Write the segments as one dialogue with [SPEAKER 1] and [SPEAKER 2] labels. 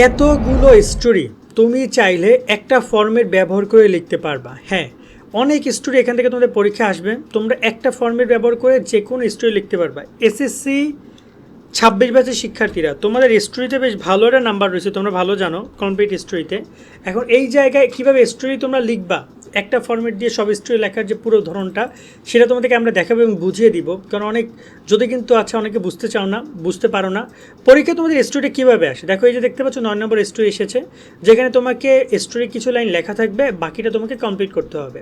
[SPEAKER 1] এতগুলো স্টোরি তুমি চাইলে একটা ফর্মেট ব্যবহার করে লিখতে পারবা। হ্যাঁ অনেক স্টোরি এখান থেকে তোমাদের পরীক্ষা আসবে। তোমরা একটা ফর্মেট ব্যবহার করে যে কোনো স্টোরি লিখতে পারবা। এসএসসি ছাব্বিশ ব্যাচের শিক্ষার্থীরা, তোমাদের স্টোরিতে বেশ ভালো একটা নাম্বার রয়েছে, তোমরা ভালো জানো কমপ্লিট স্টোরিতে এখন এই জায়গায় কীভাবে স্টোরি তোমরা লিখবা একটা ফর্মেট দিয়ে সব স্টোরি লেখার যে পুরো ধরনটা, সেটা তোমাদেরকে আমরা দেখাবো এবং বুঝিয়ে দিব। কারণ অনেক, যদি কিন্তু আছে, অনেকে বুঝতে চাও না, বুঝতে পারো না। পরীক্ষা তোমাদের স্টোরিটা কীভাবে আসে? দেখো, এই যে দেখতে পাচ্ছ, নয় নম্বর স্টোরি এসেছে, যেখানে তোমাকে স্টোরি কিছু লাইন লেখা থাকবে, বাকিটা তোমাকে কমপ্লিট করতে হবে।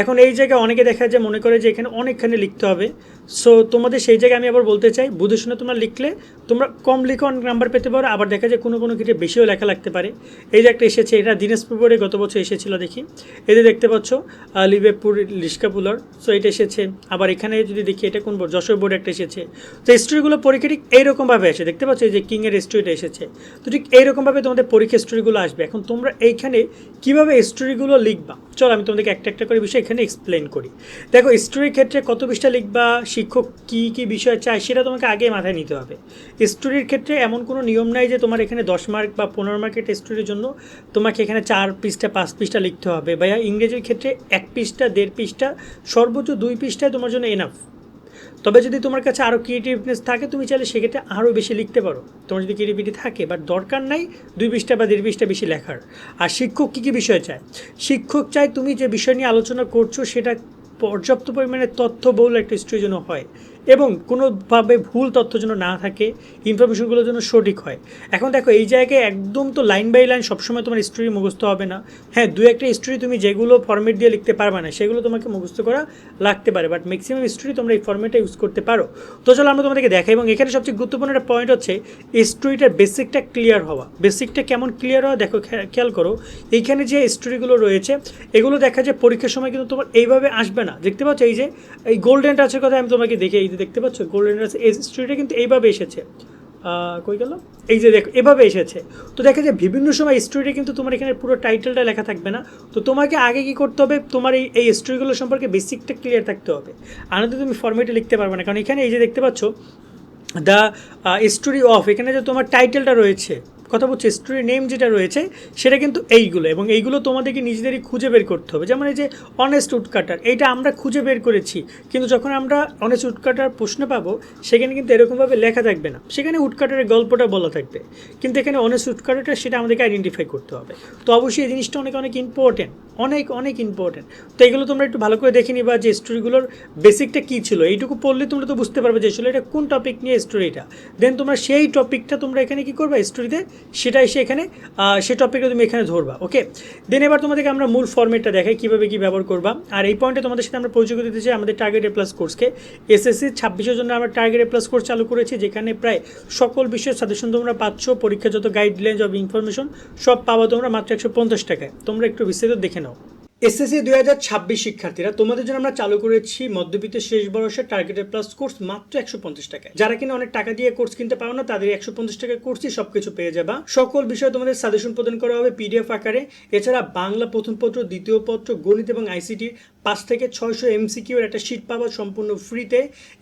[SPEAKER 1] এখন এই জায়গায় অনেকে দেখা যায়, মনে করে যে এখানে অনেকখানি লিখতে হবে। সো তোমাদের সেই জায়গায় আমি আবার বলতে চাই, বুঝে শুনে তোমরা লিখলে, তোমরা কম লিখে, অনেক নাম্বার পেতে পারো, আবার দেখা যায় কোনো কোনো ক্ষেত্রে বেশিও লেখা লাগতে পারে। এই যে একটা এসেছে, এটা দিনাজপুর গত বছর এসেছিল, দেখি। যে দেখতে পাচ্ছ আহ, লিবেপুর লিস্কাপুলার সো এটা এসেছে। আবার এখানে যদি দেখি এটা কোন বোর্ড যশোর বোর্ড একটা এসেছে। তো স্টোরিগুলো পরীক্ষা ঠিক এইরকমভাবে আসে। দেখতে পাচ্ছ এই যে কিংয়ের স্টোরিটা এসেছে। তো ঠিক এইরকমভাবে তোমাদের পরীক্ষা স্টোরিগুলো আসবে। এখন তোমরা এইখানে কীভাবে স্টোরিগুলো লিখবা? চলো আমি তোমাদেরকে একটা একটা করে বিষয় এখানে এক্সপ্লেন করি। দেখো স্টোরির ক্ষেত্রে কত বিষয়টা লিখবা, শিক্ষক কী কী বিষয় চায়, সেটা তোমাকে আগে মাথায় নিতে হবে। স্টোরির ক্ষেত্রে এমন কোনো নিয়ম নাই যে তোমার এখানে দশ মার্ক বা পনেরো মার্কের স্টোরির জন্য তোমাকে এখানে চার পিসটা পাঁচ পিসটা লিখতে হবে। বা ইংরেজির ক্ষেত্রে এক পিসটা দেড় পিসটা সর্বোচ্চ দুই পিসটাই তোমার জন্য এনাফ তবে যদি তোমার কাছে আরও ক্রিয়েটিভনেস থাকে, তুমি চাইলে সেক্ষেত্রে আরও বেশি লিখতে পারো। তোমার যদি ক্রিয়েটিভিটি থাকে বাট দরকার নাই দুই বিশটা বা দেড় বিশটা বেশি লেখার। আর শিক্ষক কী কী বিষয় চায়? শিক্ষক চায় তুমি যে বিষয় নিয়ে আলোচনা করছ, সেটা পর্যাপ্ত পরিমাণে তথ্যবহুল একটা স্টোরি হয়। এবং কোনোভাবে ভুল তথ্য যেন না থাকে ইনফরমেশনগুলো যেন সঠিক হয়। এখন দেখো, এই জায়গায় একদম তো লাইন বাই লাইন সবসময় তোমার স্টোরি মুখস্থ হবে না। হ্যাঁ দু একটা স্টোরি তুমি যেগুলো ফর্মেট দিয়ে লিখতে পারবে না, সেগুলো তোমাকে মুখস্থ করা লাগতে পারে বাট ম্যাক্সিমাম স্টোরি তোমরা এই ফর্মেটটা ইউজ করতে পারো। তো চলো আমরা তোমাদেরকে দেখাই, এবং এখানে সবচেয়ে গুরুত্বপূর্ণ একটা পয়েন্ট হচ্ছে স্টোরিটার বেসিকটা ক্লিয়ার হওয়া। বেসিকটা কেমন ক্লিয়ার হওয়া? দেখো খেয়াল করো, এইখানে যে স্টোরিগুলো রয়েছে, এগুলো দেখা যায় পরীক্ষার সময় কিন্তু তোমার এইভাবে আসবে না। দেখতে পাচ্ছ, এই যে, এই গোল্ডেন টাচের কথা আমি তোমাকে দেখে এই দেখতে পাচ্ছ গোল্ডেন টাচ এই স্টোরিটা কিন্তু এইভাবে এসেছে। কই গেল? এই যে দেখো, এভাবে এসেছে। তো দেখা যায় বিভিন্ন সময় স্টোরিটা কিন্তু তোমার এখানে পুরো টাইটেলটা লেখা থাকবে না। তো তোমাকে আগে কি করতে হবে? তোমার এই এই স্টোরিগুলো সম্পর্কে বেসিকটা ক্লিয়ার থাকতে হবে। আনন্দ তুমি ফর্মেটে লিখতে পারবে না। কারণ এখানে এই যে দেখতে পাচ্ছ দ্য স্টোরি অফ এখানে যে তোমার টাইটেলটা রয়েছে কথা বলছি স্টোরি নেম যেটা রয়েছে, সেটা কিন্তু এইগুলো। এবং এইগুলো তোমাদেরকে নিজেদেরই খুঁজে বের করতে হবে। যেমন এই যে অনেস্ট উডকাটার এইটা আমরা খুঁজে বের করেছি। কিন্তু যখন আমরা অনেস্ট উডকাটার প্রশ্ন পাবো, সেখানে কিন্তু এরকমভাবে লেখা থাকবে না। সেখানে উডকাটারের গল্পটা বলা থাকবে। কিন্তু এখানে অনেস্ট উডকাটারটা সেটা আমাদেরকে আইডেন্টিফাই করতে হবে। তো অবশ্যই এই জিনিসটা অনেক অনেক ইম্পর্টেন্ট অনেক অনেক ইম্পর্টেন্ট তো এগুলো তোমরা একটু ভালো করে দেখে নিবা যে স্টোরিগুলোর বেসিকটা কী ছিল। এইটুকু পড়লে তোমরা তো বুঝতে পারবে যে আসলে এটা কোন টপিক নিয়ে স্টোরিটা দেন তোমরা সেই টপিকটা তোমরা এখানে কী করবে স্টোরিতে সেটা এসে এখানে সে টপিকটা তুমি এখানে ধরবা ওকে দেন এবার তোমাদেরকে আমরা মূল ফর্মেটটা দেখাই, কীভাবে কী ব্যবহার করবা। আর এই পয়েন্টে তোমাদের সাথে আমরা পরিচয় করে দিতে চাই আমাদের টার্গেট এ প্লাস কোর্সকে এসএসসি ছাব্বিশের জন্য আমরা টার্গেট এ প্লাস কোর্স চালু করেছি, যেখানে প্রায় সকল বিষয়ের সাজেশন তোমরা পাচ্ছ পরীক্ষা যত গাইডলাইন অব ইনফরমেশন সব পাবো তোমরা মাত্র একশো পঞ্চাশ টাকায়। তোমরা একটু বিস্তারিত দেখে নাও। এসএসসি দুই হাজার ছাব্বিশ শিক্ষার্থীরা, তোমাদের জন্য আমরা চালু করেছি মধ্যবিত্তের শেষ বয়সের টার্গেটেড প্লাস কোর্স মাত্র একশো পঞ্চাশ টাকায়। যারা কিনা অনেক টাকা দিয়ে কোর্স কিনতে পারো না, তাদের একশো পঞ্চাশ টাকার কোর্সই সবকিছু পেয়ে যাবা। সকল বিষয়ে তোমাদের সাজেশন প্রদান করা হবে পিডিএফ আকারে। এছাড়া বাংলা প্রথম পত্র, দ্বিতীয় পত্র, গণিত এবং আইসিটি পাঁচ থেকে ছয়শো এমসিকিউ এর একটা শিট পাবা সম্পূর্ণ ফ্রিতে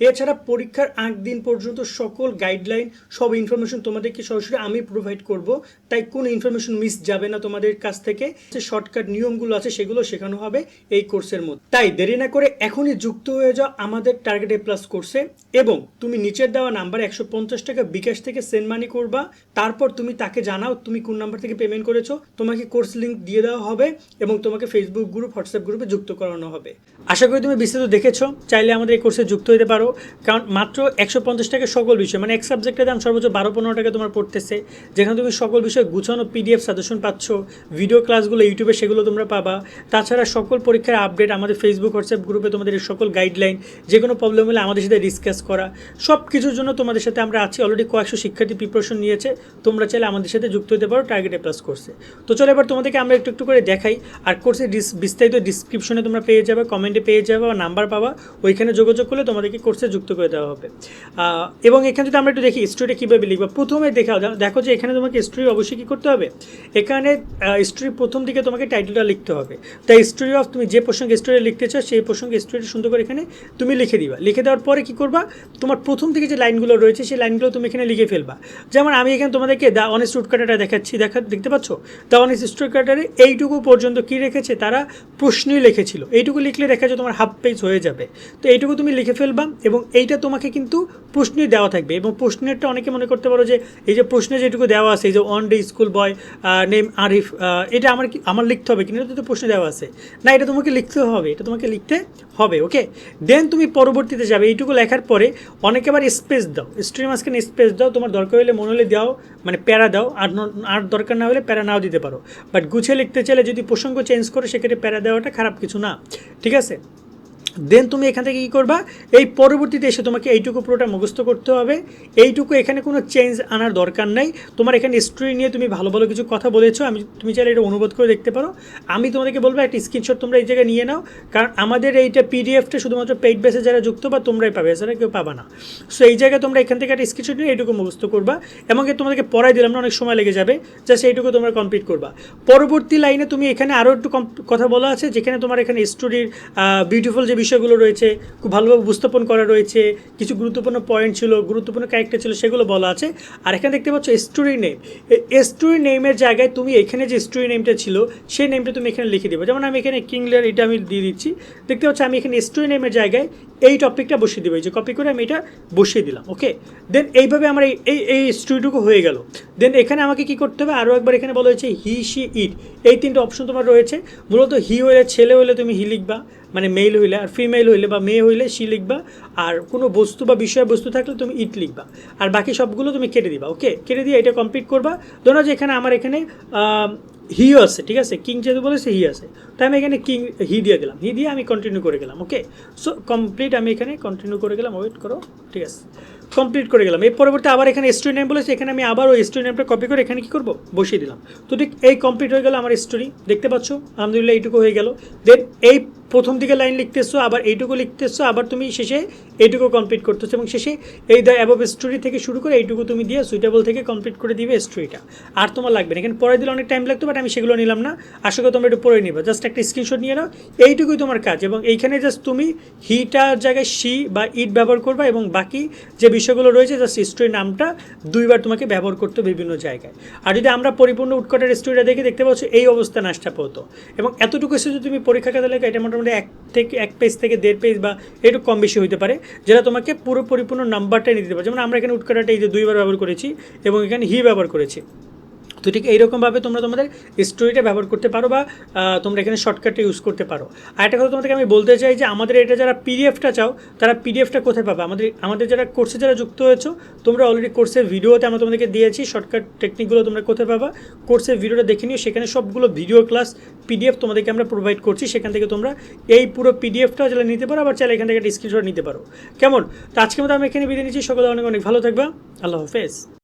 [SPEAKER 1] এছাড়া পরীক্ষার আগ দিন পর্যন্ত সকল গাইডলাইন সব ইনফরমেশন তোমাদেরকে সরাসরি আমি প্রোভাইড করব। তাই কোনো ইনফরমেশন মিস যাবে না তোমাদের কাছ থেকে। যে শর্টকাট নিয়মগুলো আছে, সেগুলো শেখানো হবে এই কোর্সের মধ্যে। তাই দেরি না করে এখনই যুক্ত হয়ে যাও আমাদের টার্গেট এ প্লাস কোর্সে এবং তুমি নিচের দেওয়া নাম্বার একশো পঞ্চাশ টাকা বিকাশ থেকে সেন্ড মানি করবা, তারপর তুমি তাকে জানাও তুমি কোন নাম্বার থেকে পেমেন্ট করেছ, তোমাকে কোর্স লিঙ্ক দিয়ে দেওয়া হবে এবং তোমাকে ফেসবুক গ্রুপ হোয়াটসঅ্যাপ গ্রুপে যুক্ত করানো হবে। আশা করি তুমি বিস্তারিত দেখেছ, চাইলে আমাদের এই কোর্সে যুক্ত হতে পারো, কারণ মাত্র একশো পঞ্চাশ টাকা সকল বিষয় মানে এক সাবজেক্টের দাম সর্বোচ্চ বারো পনেরো টাকা তোমার পড়তেছে, যেখানে তুমি সকল বিষয়ে গুছানো পিডিএফ সাজেশন পাচ্ছ ভিডিও ক্লাসগুলো ইউটিউবে সেগুলো তোমরা পাবা। তাছাড়া সকল পরীক্ষার আপডেট আমাদের ফেসবুক হোয়াটসঅ্যাপ গ্রুপে তোমাদের সকল গাইডলাইন যে কোনো প্রবলেম হলে আমাদের সাথে ডিসকাস করা। সব কিছুর জন্য তোমাদের সাথে আমরা আছি। অলরেডি কয়েকশো শিক্ষার্থী প্রিপারেশন নিয়েছে। তোমরা চাইলে আমাদের সাথে যুক্ত হতে পারো টার্গেট প্লাস কোর্সে তো চলো এবার তোমাদেরকে আমরা একটু একটু করে দেখাই। আর কোর্সের বিস্তারিত ডিসক্রিপশনে তোমরা পেয়ে যাবে কমেন্টে পেয়ে যাবে, বা নাম্বার পাবা। ওইখানে যোগাযোগ করলে তোমাদেরকে কোর্সে যুক্ত করে দেওয়া হবে। এবং এখানে যদি আমরা একটু দেখি স্টোরিটা কীভাবে লিখব? প্রথমে দেখা, দেখো যে এখানে তোমাকে স্টোরি অবশ্যই কী করতে হবে? এখানে স্টোরি প্রথম দিকে তোমাকে টাইটেলটা লিখতে হবে। তাই স্টোরি অফ তুমি যে প্রসঙ্গে স্টোরি লিখতে চাও, সেই প্রসঙ্গে স্টোরিটা সুন্দর করে এখানে তুমি লিখে দিবা। লিখে দেওয়ার পরে কী করবা? তোমার প্রথম থেকে যে লাইনগুলো রয়েছে, সেই লাইনগুলো তুমি এখানে লিখে ফেলবা। যেমন আমি এখানে তোমাদেরকে দ্য অনেস্ট উড কাটাটা দেখাচ্ছি, দেখা, দেখতে পাচ্ছ? দ্য অনেস্ট স্টুড কাটারে এইটুকু পর্যন্ত কী রেখেছে? তারা প্রশ্নই লিখেছিল। এইটুকু লিখলে দেখা যায় তোমার হাফ পেজ হয়ে যাবে। তো এইটুকু তুমি লিখে ফেলবা এবং এইটা তোমাকে কিন্তু প্রশ্নই দেওয়া থাকবে এবং প্রশ্নেরটা অনেকে মনে করতে পারো যে এই যে প্রশ্নে যেটুকু দেওয়া আছে, এই যে one day school boy name Arif এটা আমার কি, আমার লিখতে হবে কিন্তু তো প্রশ্ন দেওয়া আছে। না, এটা তোমাকে লিখতে হবে, এটা তোমাকে লিখতে হবে ওকে দেন তুমি পরবর্তীতে যাবে, এইটুকু লেখার পরে অনেকে আবার স্পেস দাও। স্ট্রিম মাঝখানে স্পেস দাও, তোমার দরকার হলে মনে হলে দাও মানে প্যারা দাও, আর আর দরকার না হলে প্যারা নাও দিতে পারো। বাট গুছিয়ে লিখতে চাইলে যদি প্রসঙ্গ চেঞ্জ করে, সেক্ষেত্রে প্যারা দেওয়াটা খারাপ কিছু না। ঠিক আছে? দেন তুমি এখান থেকে কী করবা? এই পরবর্তীতে এসে তোমাকে এইটুকু পুরোটা মুখস্থ করতে হবে। এইটুকু এখানে কোনো চেঞ্জ আনার দরকার নাই। তোমার এখানে স্টোরি নিয়ে তুমি ভালো ভালো কিছু কথা বলেছ। আমি, তুমি চাইলে এটা অনুবাদ করে দেখতে পারো। আমি তোমাদেরকে বলব, একটা স্ক্রিনশট তোমরা এই জায়গায় নিয়ে নাও। কারণ আমাদের এইটা পিডিএফটা শুধুমাত্র পেইড বেসে যারা যুক্ত বা তোমরাই পাবে, এছাড়া কেউ পাবা না। সো এই জায়গায় তোমরা এখান থেকে একটা স্ক্রিনশট নিয়ে এইটুকু মুখস্থ করবা। এবং তোমাদেরকে পড়াই দিলাম, না অনেক সময় লেগে যাবে। জাস্ট এইটুকু তোমরা কমপ্লিট করবা। পরবর্তী লাইনে তুমি এখানে আরও একটু কথা বলা আছে, যেখানে তোমার এখানে স্টোরির বিউটিফুল যে বিষয়গুলো রয়েছে, খুব ভালোভাবে উপস্থাপন করা রয়েছে, কিছু গুরুত্বপূর্ণ পয়েন্ট ছিল, গুরুত্বপূর্ণ ক্যারেক্টার ছিল, সেগুলো বলা আছে। আর এখানে দেখতে পাচ্ছ স্টোরি নেম স্টোরি নেমের জায়গায় তুমি এখানে যে স্টোরি নেমটা ছিল, সেই নেমটা তুমি এখানে লিখে দেবে। যেমন আমি এখানে কিংলের এটা আমি দিয়ে দিচ্ছি। দেখতে পাচ্ছ আমি এখানে স্টোরি নেমের জায়গায় এই টপিকটা বসিয়ে দেবো। এই যে কপি করে আমি এটা বসিয়ে দিলাম ওকে দেন এইভাবে আমার এই এই স্টোরিটুকু হয়ে গেল। দেন এখানে আমাকে কি করতে হবে? আরও একবার এখানে বলা হয়েছে হি শি ইট এই তিনটে অপশন তোমার রয়েছে। মূলত হি হইলে ছেলে হইলে তুমি হি লিখবা। মানে মেল হইলে আর ফিমেল হইলে বা মেয়ে হইলে সি লিখবা, আর কোনো বস্তু বা বিষয় বস্তু থাকলে তুমি ইট লিখবা। আর বাকি সবগুলো তুমি কেটে দিবা ওকে কেটে দিয়ে এটা কমপ্লিট করবা। ধরো যে এখানে আমার এখানে হিও আছে, ঠিক আছে? কিং যেহেতু বলেছে হি আছে। তাই আমি এখানে কিং হি দিয়ে গেলাম হি দিয়ে আমি কন্টিনিউ করে গেলাম ওকে সো কমপ্লিট আমি এখানে কন্টিনিউ করে গেলাম। ওয়েট করো, ঠিক আছে? কমপ্লিট করে গেলাম। এর পরবর্তী আবার এখানে স্টোরি নেম বলেছে, এখানে আমি আবার ওই স্টোরি নেমটা কপি করে এখানে কি করব? বসিয়ে দিলাম। তো ঠিক এই কমপ্লিট হয়ে গেল আমার স্টোরি দেখতে পাচ্ছ? আলহামদুলিল্লাহ এইটুকু হয়ে গেল। দেন এই প্রথম দিকে লাইন লিখতেছো, আবার এইটুকু লিখতেছো, আবার তুমি শেষে এইটুকু কমপ্লিট করতেছো এবং শেষে এই দ্য অ্যাবভ স্টোরি থেকে শুরু করে এইটুকু তুমি দিয়ে সুইটেবল থেকে কমপ্লিট করে দিবে স্টোরিটা আর তোমার লাগবে না। এখানে পরে দিলে অনেক টাইম লাগতো বাট আমি সেগুলো নিলাম না। আশা করি তোমরা একটু পড়ে নিবা। জাস্ট একটা স্ক্রিনশট নিয়ে নাও। এইটুকুই তোমার কাজ এবং এইখানে জাস্ট তুমি হিটার জায়গায় সি বা ইট ব্যবহার করবা এবং বাকি যে বিষয়গুলো রয়েছে জাস্ট স্টোরির নামটা দুইবার তোমাকে ব্যবহার করতে বিভিন্ন জায়গায়। আর যদি আমরা পরিপূর্ণ উৎকটের স্টোরিটা দেখে, দেখতে পাচ্ছ এই অবস্থা নাশটা পেতো এবং এতটুকু এসে যদি তুমি পরীক্ষা খাতা লেখা এটা মোটামুটি এক থেকে, এক পেজ থেকে দেড় পেজ বা একটু কম বেশি হতে পারে, যেটা তোমাকে পুরো পরিপূর্ণ নাম্বারটাই নিতে পারে যেমন আমরা এখানে উৎকটাটা এই যে দুইবার ব্যবহার করেছি এবং এখানে হি ব্যবহার করেছি। তো ঠিক এইরকমভাবে তোমরা তোমাদের স্টোরিটা ব্যবহার করতে পারো বা তোমরা এখানে শর্টকাটটা ইউজ করতে পারো। আর একটা কথা তোমাদেরকে আমি বলতে চাই যে, আমাদের এটা যারা পিডিএফটা চাও, তারা পিডিএফটা কোথায় পাবে? আমাদের আমাদের যারা কোর্সে যারা যুক্ত হয়েছো, তোমরা অলরেডি কোর্সের ভিডিওতে আমরা তোমাদেরকে দিয়েছি শর্টকাট টেকনিকগুলো তোমরা কোথায় পাবা? কোর্সের ভিডিওটা দেখে নিও, সেখানে সবগুলো ভিডিও ক্লাস পিডিএফ তোমাদেরকে আমরা প্রোভাইড করছি। সেখান থেকে তোমরা এই পুরো পিডিএফটা চাইলে নিতে পারো, আবার চাইলে এখান থেকে একটা স্ক্রিনশট নিতে পারো। কেমন? তো আজকে মতো আমি এখানে বিদায় নিচ্ছি। সকলে অনেক অনেক ভালো থাকবা। আল্লাহ হাফেজ।